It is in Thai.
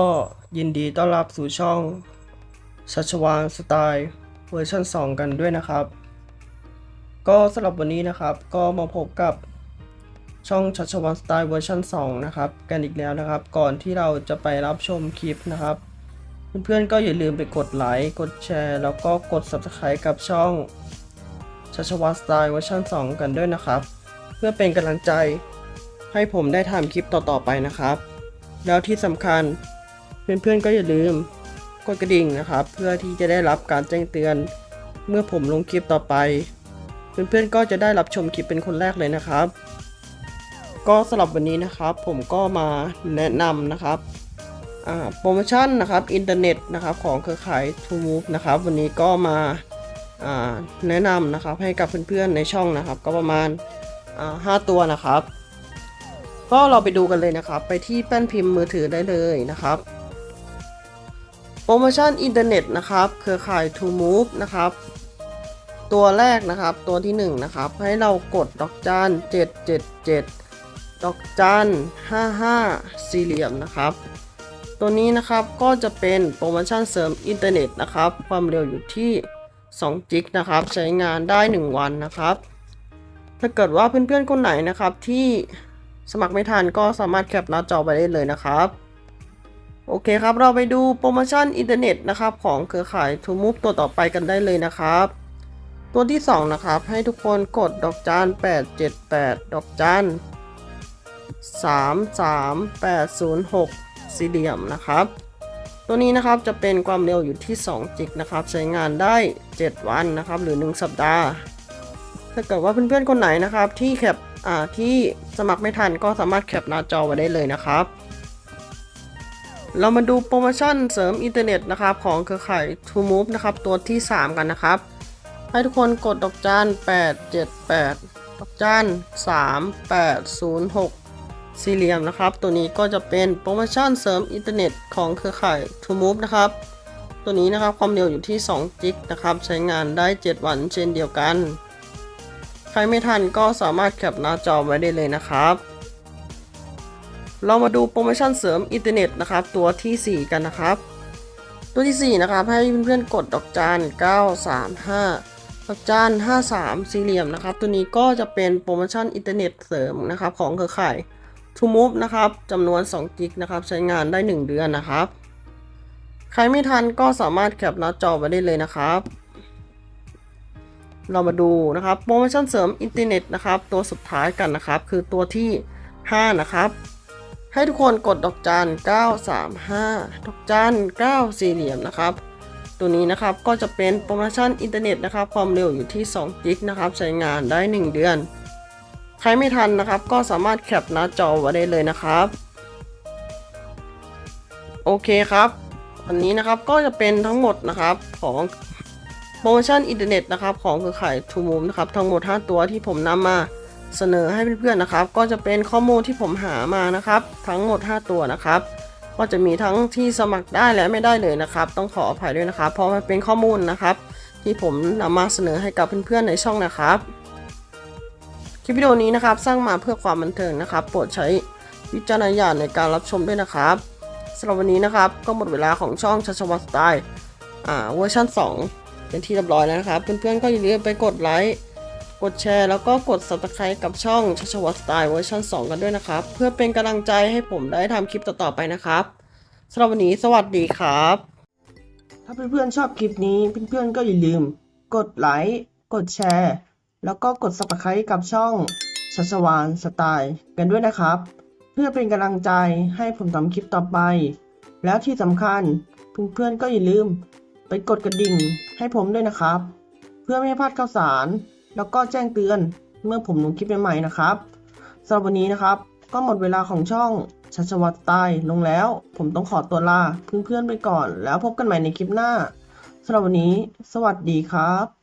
ก็ยินดีต้อนรับสู่ช่องชัชวานสไตล์เวอร์ชัน2 กันด้วยนะครับ ก็สำหรับวันนี้นะครับ ก็มาพบกับช่องชัชวานสไตล์เวอร์ชัน2 นะครับ กันอีกแล้วนะครับ ก่อนที่เราจะไปรับชมคลิปนะครับ เพื่อนๆก็อย่าลืมไปกดไลค์กดแชร์ แล้วก็กด Subscribe กับช่องชัชวานสไตล์เวอร์ชัน2 กันด้วยนะครับ เพื่อเป็นกำลังใจให้ผมได้ทำคลิปต่อๆไปนะครับ แล้วที่สำคัญ เพื่อนๆก็อย่าลืมกดกระดิ่งนะครับ เพื่อที่จะได้รับการแจ้งเตือน เมื่อผมลงคลิปต่อไป เพื่อนๆก็จะได้รับชมคลิปเป็นคนแรกเลยนะครับ ก็สำหรับวันนี้นะครับ ผมก็มาแนะนำนะครับโปรโมชั่นนะครับอินเทอร์เน็ตนะครับของเครือข่าย t o Move นะครับ วันนี้ก็มาแนะนำนะครับให้กับเพื่อนๆในช่องนะครับ ก็ประมาณอ่าห้าตัวนะครับ ก็เราไปดูกันเลยนะครับ ไปที่แป้นพิมพ์มือถือได้เลยนะครับ โปรโมชั่นอินเทอร์เน็ตนะครับ เครือข่าย To Move นะครับ ตัวแรกนะครับ ตัวที่1นะครับ ให้เรากดดอกจาน777 ดอกจาน55 สี่เหลี่ยมนะครับ ตัวนี้นะครับก็จะเป็นโปรโมชั่นเสริมอินเทอร์เน็ตนะครับ ความเร็วอยู่ที่ 2 จิกนะครับ ใช้งานได้ 1 วันนะครับ ถ้าเกิดว่าเพื่อนๆคนไหนนะครับที่สมัครไม่ทันก็สามารถแคปหน้าจอไปได้เลยนะครับ โอเคครับ เราไปดูโปรโมชั่นอินเทอร์เน็ตนะครับของเครือข่าย t o m o v e ตัวต่อไปกันได้เลยนะครับ ตัวที่ 2 นะครับ ให้ทุกคนกดดอกจาน 878 ดอกจาน33806 สี่เหลี่ยมนะครับ ตัวนี้นะครับจะเป็นความเร็วอยู่ที่ 2 จิกนะครับ ใช้งานได้ 7 วันนะครับ หรือ 1 สัปดาห์ ถ้าเกิดว่าเพื่อนๆคนไหนนะครับที่แคปอ่าที่สมัครไม่ทันก็สามารถแคปหน้าจอไว้ได้เลยนะครับ เรามาดูโปรโมชั่นเสริมอินเทอร์เน็ตนะครับของเครือข่าย t o Move นะครับตัวที่ 3 กันนะครับ ให้ทุกคนกดดอกจาน878ดอกจาน3806 สี่เหลี่ยมนะครับ ตัวนี้ก็จะเป็นโปรโมชั่นเสริมอินเทอร์เน็ตของเครือข่าย t o Move นะครับ ตัวนี้นะครับความเร็วอยู่ที่2จิกนะครับใช้งานได้ 7 วันเช่นเดียวกัน ใครไม่ทันก็สามารถแคปหน้าจอไว้ได้เลยนะครับ เรามาดูโปรโมชั่นเสริมอินเทอร์เน็ตนะครับตัวที่ 4 กันนะครับ ตัวที่ 4 นะครับ ให้เพื่อนๆกดดอกจาน935ดอกจาน53 สี่เหลี่ยมนะครับ ตัวนี้ก็จะเป็นโปรโมชั่นอินเทอร์เน็ตเสริมนะครับของเครือข่าย t o Move นะครับจำนวน2กิกนะครับใช้งานได้ 1 เดือนนะครับ ใครไม่ทันก็สามารถแคปหน้าจอไว้ได้เลยนะครับ เรามาดูนะครับโปรโมชั่นเสริมอินเทอร์เน็ตนะครับตัวสุดท้ายกันนะครับ คือตัวที่ 5 นะครับ ให้ทุกคนกดดอกจาน935 ดอกจาน9 สี่เหลี่ยมนะครับ ตัวนี้นะครับก็จะเป็นโปรโมชั่นอินเทอร์เน็ตนะครับ ความเร็วอยู่ที่2กิกนะครับ ใช้งานได้ 1 เดือน ใครไม่ทันนะครับ ก็สามารถแคปหน้าจอไว้ได้เลยนะครับ โอเคครับ อันนี้นะครับก็จะเป็นทั้งหมดนะครับของโปรโมชั่นอินเทอร์เน็ตนะครับของเครือข่าย t o m o v e นะครับทั้งหมด 5 ตัวที่ผมนำมา เสนอให้เพื่อนๆนะครับ ก็จะเป็นข้อมูลที่ผมหามานะครับ ทั้งหมด 5 ตัวนะครับ ก็จะมีทั้งที่สมัครได้และไม่ได้เลยนะครับ ต้องขออภัยด้วยนะครับ เพราะมันเป็นข้อมูลนะครับ ที่ผมนำมาเสนอให้กับเพื่อนๆในช่องนะครับคลิปวิดีโอนี้นะครับ สร้างมาเพื่อความบันเทิงนะครับ โปรดใช้วิจารณญาณในการรับชมด้วยนะครับสำหรับวันนี้นะครับก็หมดเวลาของช่องชัชวัตสไตล์เวอร์ชัน2 เป็นที่เรียบร้อยแล้วนะครับ เพื่อนๆก็อย่าลืมไปกดไลค์ กดแชร์แล้วก็กด subscribe กับช่องชัชวัตสไตล์เวอร์ชัน2 กันด้วยนะครับ เพื่อเป็นกำลังใจให้ผมได้ทำคลิปต่อๆไปนะครับสำหรับวันนี้สวัสดีครับ ถ้าเพื่อนๆชอบคลิปนี้เพื่อนๆก็อย่าลืม กดไลค์กดแชร์ แล้วก็กด subscribe กับช่องชัชวานสไตล์กันด้วยนะครับ เพื่อเป็นกำลังใจให้ผมทำคลิปต่อไป แล้วที่สำคัญเพื่อนๆก็อย่าลืม ไปกดกระดิ่งให้ผมด้วยนะครับ เพื่อไม่ให้พลาดข่าวสาร แล้วก็แจ้งเตือนเมื่อผมลงคลิปใหม่ๆนะครับสำหรับวันนี้นะครับ ก็หมดเวลาของช่องชัชวัตตายลงแล้ว ผมต้องขอตัวลาเพื่อนๆไปก่อน แล้วพบกันใหม่ในคลิปหน้าสำหรับวันนี้ สวัสดีครับ